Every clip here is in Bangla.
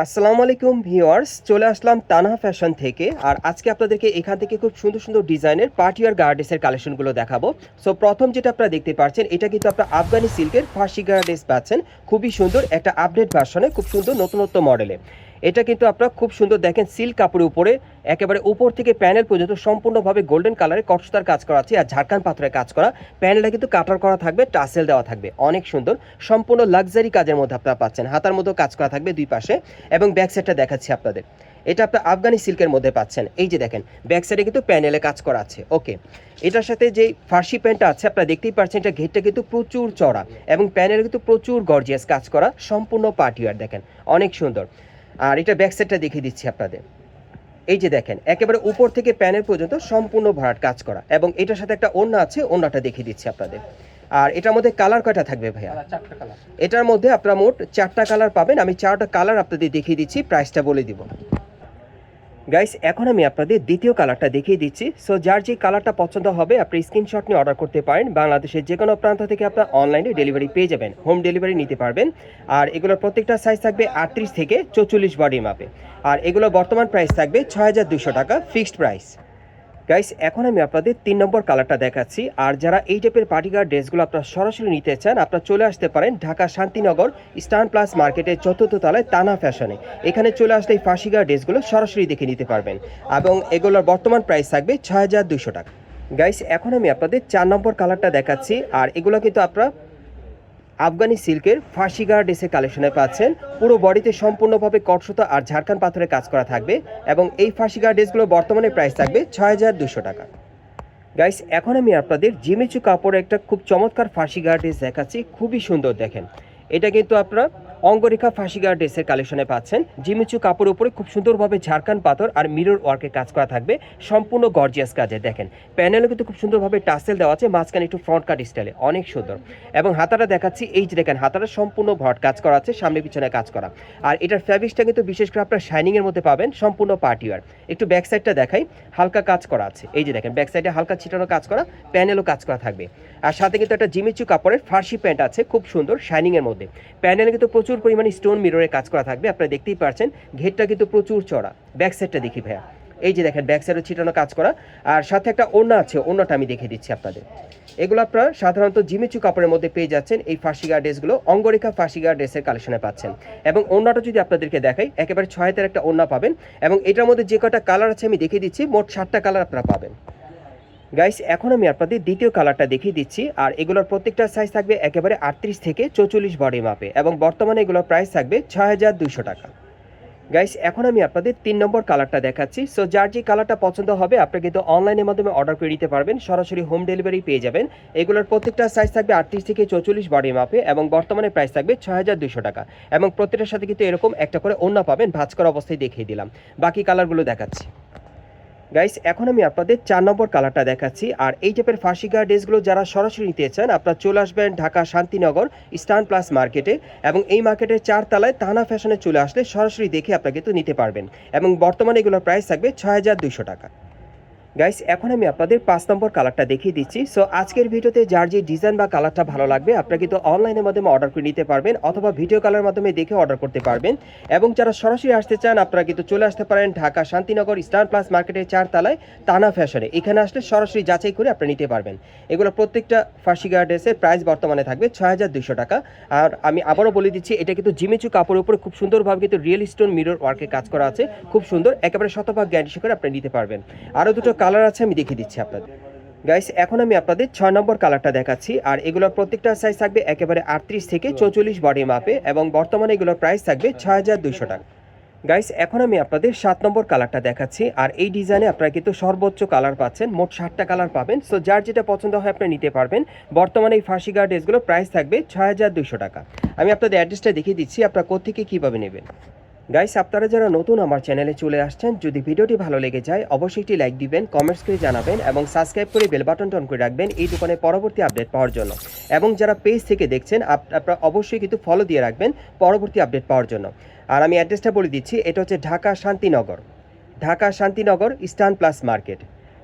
আসসালামু আলাইকুম ভিউয়ার্স, চলে আসলাম তানহা ফ্যাশন থেকে। আর আজকে আপনাদেরকে এখান থেকে খুব সুন্দর সুন্দর ডিজাইনের পার্টিয়ার গার্ডেসের কালেকশনগুলো দেখাবো। সো প্রথম যেটা আপনারা দেখতে পাচ্ছেন, এটা কিন্তু আপনার আফগানি সিল্কের ফার্সি গার্ডেস পাচ্ছেন। খুবই সুন্দর একটা আপডেট ভার্সনে খুব সুন্দর নতুনত্ব মডেলে এটা কিন্তু আপনারা খুব সুন্দর দেখেন সিল্ক কাপড়ের উপরে। একেবারে উপর থেকে প্যানেল পর্যন্ত সম্পূর্ণভাবে গোল্ডেন কালারে কটসুতার কাজ করা আছে আর ঝাড়খান পাথরের কাজ করা। প্যানেলটা কিন্তু কাটার করা থাকবে, টাসেল দেওয়া থাকবে। অনেক সুন্দর, সম্পূর্ণ লাক্সারি কাজের মধ্যে আপনারা পাচ্ছেন। হাতার মতো কাজ করা থাকবে দুই পাশে এবং ব্যাক সাইডটা দেখাচ্ছি আপনাদের। এটা আপনার আফগানি সিল্কের মধ্যে পাচ্ছেন। এই যে দেখেন, ব্যাক সাইডে কিন্তু প্যানেলে কাজ করা আছে। ওকে, এটার সাথে যে ফার্সি প্যান্টটা আছে, আপনারা দেখতেই পাচ্ছেন এটা ঘেরটা কিন্তু প্রচুর চড়া এবং প্যানেলে কিন্তু প্রচুর গর্জিয়াস কাজ করা সম্পূর্ণ পার্টিওয়ার দেখেন। অনেক সুন্দর। আর এটা ব্যাক সাইডটা দেখিয়ে দিচ্ছি আপনাদের। এই যে দেখেন একেবারে উপর থেকে প্যানেল পর্যন্ত সম্পূর্ণ ভাড়াট কাজ করা এবং এটার সাথে একটা ওড়না আছে ওড়নাটা দেখিয়ে দিচ্ছি আপনাদের। আর এটার মধ্যে কালার কয়টা থাকবে ভাইয়া? এটার মধ্যে আপনারা মোট চারটা কালার পাবেন। আমি চারটা কালার আপনাদের দেখিয়ে দিচ্ছি প্রাইসটা বলে দিব। গাইস এখন আমি আপনাদের দ্বিতীয় কালারটা দেখিয়ে দিচ্ছি। সো যার যে কালারটা পছন্দ হবে, আপনি স্ক্রিনশট নিয়ে অর্ডার করতে পারেন। বাংলাদেশের যে কোনো প্রান্ত থেকে আপনার অনলাইনে ডেলিভারি পেয়ে যাবেন। হোম ডেলিভারি নিতে পারবেন। আর এগুলোর প্রত্যেকটা সাইজ থাকবে আটত্রিশ থেকে চৌচল্লিশ বডি মাপে আর এগুলো বর্তমান প্রাইস থাকবে ছয় টাকা ফিক্সড প্রাইস গাইস এখন আমি আপনাদের তিন নম্বর কালারটা দেখাচ্ছি। আর যারা এই টাইপের পার্টিকার ড্রেসগুলো আপনারা সরাসরি নিতে চান, আপনারা চলে আসতে পারেন ঢাকা শান্তিনগর স্টান প্লাস মার্কেটের চতুর্থ তলায় তানা ফ্যাশনে এখানে চলে আসলে এই ফাঁসিগার ড্রেসগুলো সরাসরি দেখে নিতে পারবেন। এবং এগুলোর বর্তমান প্রাইস থাকবে ছয় টাকা। গাইস এখন আমি আপনাদের চার নম্বর কালারটা দেখাচ্ছি। আর এগুলো কিন্তু আপনারা আফগানি সিল্কের ফার্সিগার ড্রেসের কালেকশনে পাচ্ছেন। পুরো বডিতে সম্পূর্ণভাবে কটসতা আর ঝাড়খান পাথরে কাজ করা থাকবে এবং এই ফার্সিগার ড্রেসগুলো বর্তমানে প্রাইস থাকবে ছয় হাজার দুশো টাকা। গাইস, এখন আমি আপনাদের জিমেচু কাপড়ের একটা খুব চমৎকার ফার্সিগার ড্রেস দেখাচ্ছি। খুবই সুন্দর দেখেন। এটা কিন্তু আপনারা অঙ্গরেখা ফাঁসিগার ড্রেসের কালেকশনে পাচ্ছেন। জিমিচু কাপড়ের উপরে খুব সুন্দরভাবে ঝাড়খান পাথর আর মিরর ওয়ার্কের কাজ করা থাকবে। সম্পূর্ণ গর্জিয়াস কাজে, দেখেন। প্যানেলও কিন্তু খুব সুন্দরভাবে টাসেল দেওয়া আছে, মাঝখানে একটু ফ্রন্ট কাট স্টাইলে অনেক সুন্দর। এবং হাতাটা দেখাচ্ছি, এই যে দেখেন, হাতাটা সম্পূর্ণ ভট কাজ করা আছে, সামনে পিছনে কাজ করা। আর এটার ফ্যাব্রিক্সটা কিন্তু বিশেষ করে আপনার শাইনিংয়ের মধ্যে পাবেন, সম্পূর্ণ পার্টিওয়ার একটু ব্যাক সাইডটা দেখাই, হালকা কাজ করা আছে। এই যে দেখেন ব্যাক সাইডে হালকা ছিটানো কাজ করা, প্যানেলও কাজ করা থাকবে। আর সাথে কিন্তু একটা জিমিচু কাপড়ের ফার্সি প্যান্ট আছে, খুব সুন্দর শাইনিংয়ের মধ্যে। প্যানেলে কিন্তু প্রচুর পরিমাণে স্টোন মিররের কাজ করা থাকবে, আপনারা দেখতেই পারছেন, ঘেরটা কিন্তু প্রচুর চড়া ব্যাক সাইডটা দেখি ভাইয়া। এই যে দেখেন ব্যাক সাইডে ছিটানো কাজ করা, আর সাথে একটা ওড়না আছে, ওড়নাটা আমি দেখে দিচ্ছি আপনাদের। এগুলো আপনারা সাধারণত জিমিচু কাপড়ের মধ্যে পেয়ে যাচ্ছেন, এই ফার্সিগার ড্রেসগুলো অঙ্গরেখা ফার্সিগার ড্রেসের কালেকশনে পাচ্ছেন। এবং ওড়নাটা যদি আপনাদেরকে দেখাই, একেবারে ছয় একটা ওড়না পাবেন, এবং এটার মধ্যে যে কটা কালার আছে আমি দেখিয়ে দিচ্ছি, মোট সাতটা কালার আপনারা পাবেন। গাইস এখন আমি আপনাদের দ্বিতীয় কালারটা দেখিয়ে দিচ্ছি, আর এগুলোর প্রত্যেকটা সাইজ থাকবে একেবারে আটত্রিশ থেকে চৌচল্লিশ বডি মাপে এবং বর্তমানে এগুলোর প্রাইস থাকবে ছয় টাকা। গাইস এখন আমি আপনাদের তিন নম্বর কালারটা দেখাচ্ছি। সো যার যে কালারটা পছন্দ হবে, আপনি কিন্তু অনলাইনের মাধ্যমে অর্ডার করে নিতে পারবেন, সরাসরি হোম ডেলিভারি পেয়ে যাবেন। এগুলোর প্রত্যেকটা সাইজ থাকবে আটত্রিশ থেকে চৌচল্লিশ বডি মাপে এবং বর্তমানে প্রাইস থাকবে ছয় হাজার দুশো টাকা। এবং প্রত্যেকটার সাথে কিন্তু এরকম একটা করে অন্য পাবেন, ভাঁজ করা অবস্থায় দেখিয়ে দিলাম। বাকি কালারগুলো দেখাচ্ছি। গাইস এখন আমি আপনাদের চার নম্বর কালারটা দেখাচ্ছি। আর এই টাইপের ফাঁসিকা ড্রেসগুলো যারা সরাসরি নিতে চান, আপনারা চলে আসবেন ঢাকা শান্তিনগর স্টান প্লাস মার্কেটে এবং এই মার্কেটের চার তালায় তানা ফ্যাশনে চলে আসলে সরাসরি দেখে আপনাকে তো নিতে পারবেন। এবং বর্তমানে এগুলোর প্রাইস থাকবে ছয় টাকা। গাইস এখন আমি আপনাদের পাঁচ নম্বর কালারটা দেখিয়ে দিচ্ছি। সো আজকের ভিডিওতে যার যে ডিজাইন বা কালারটা ভালো লাগবে, আপনারা কিন্তু অনলাইনের মাধ্যমে অর্ডার করে নিতে পারবেন অথবা ভিডিও কলের মাধ্যমে দেখে অর্ডার করতে পারবেন। এবং যারা সরাসরি আসতে চান, আপনারা কিন্তু চলে আসতে পারেন ঢাকা শান্তিনগর স্টার প্লাস মার্কেটের চার তলায় তানা ফ্যাশনে এখানে আসলে সরাসরি যাচাই করে আপনারা নিতে পারবেন। এগুলো প্রত্যেকটা ফার্সিগার ড্রেসের প্রাইস বর্তমানে থাকবে ছয় টাকা। আর আমি আবারও বলে দিচ্ছি, এটা কিন্তু জিমেচু কাপড়ের উপরে খুব সুন্দরভাবে কিন্তু রিয়েল স্টোন মিরর ওয়ার্কে কাজ করা আছে। খুব সুন্দর, একেবারে শতভাগ গ্যারান্টি করে আপনি নিতে পারবেন। আরও দুটো কালার আছে, আমি দেখিয়ে দিচ্ছি আপনাদের। গাইস এখন আমি আপনাদের ছয় নম্বর কালারটা দেখাচ্ছি, আর এগুলোর প্রত্যেকটা সাইজ থাকবে একেবারে আটত্রিশ থেকে চৌচল্লিশ বডি মাপে এবং বর্তমানে এগুলোর প্রাইস থাকবে ছয় হাজার দুশো টাকা। গাইস এখন আমি আপনাদের সাত নম্বর কালারটা দেখাচ্ছি, আর এই ডিজাইনে আপনারা কিন্তু সর্বোচ্চ কালার পাচ্ছেন, মোট ষাটটা কালার পাবেন। সো যার যেটা পছন্দ হয় আপনি নিতে পারবেন। বর্তমানে এই ফার্সি গার্ড ড্রেসগুলোর প্রাইস থাকবে ছয় হাজার টাকা। আমি আপনাদের অ্যাড্রেসটা দেখিয়ে দিচ্ছি, আপনারা কোথেকে কীভাবে নেবেন। গাইস আপনারা যারা নতুন আমার চ্যানেলে চলে আসছেন, যদি ভিডিওটি ভালো লেগে যায়, অবশ্যই একটি লাইক দিবেন কমেন্টস করে জানাবেন এবং সাবস্ক্রাইব করে বেল বাটন টন করে রাখবেন এই দোকানে পরবর্তী আপডেট পাওয়ার জন্য। এবং যারা পেজ থেকে দেখছেন, আপ- আপনারা অবশ্যই কিন্তু ফলো দিয়ে রাখবেন পরবর্তী আপডেট পাওয়ার জন্য। আর আমি অ্যাড্রেসটা বলে দিচ্ছি, এটা হচ্ছে Dhaka Shantinagar. Dhaka Shantinagar Stan plus market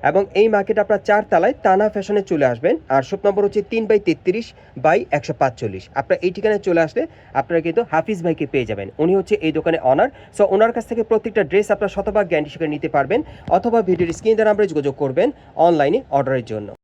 এবং এই মার্কেট আপনার চার তালায় তানা ফ্যাশনে চলে আসবেন। আর শপ নম্বর হচ্ছে তিন বাই তেত্রিশ বাই একশো পাঁচচল্লিশ। আপনার এই ঠিকানায় চলে আসলে আপনারা কিন্তু হাফিজ ভাইকে পেয়ে যাবেন। উনি হচ্ছে এই দোকানে অনার সো ওনার কাছ থেকে প্রত্যেকটা ড্রেস আপনার শতভাগ গ্যারান্টি শিখে নিতে পারবেন। অথবা ভিডিওর স্ক্রিন দ্বারা আমরা যোগাযোগ করবেন অনলাইনে অর্ডারের জন্য।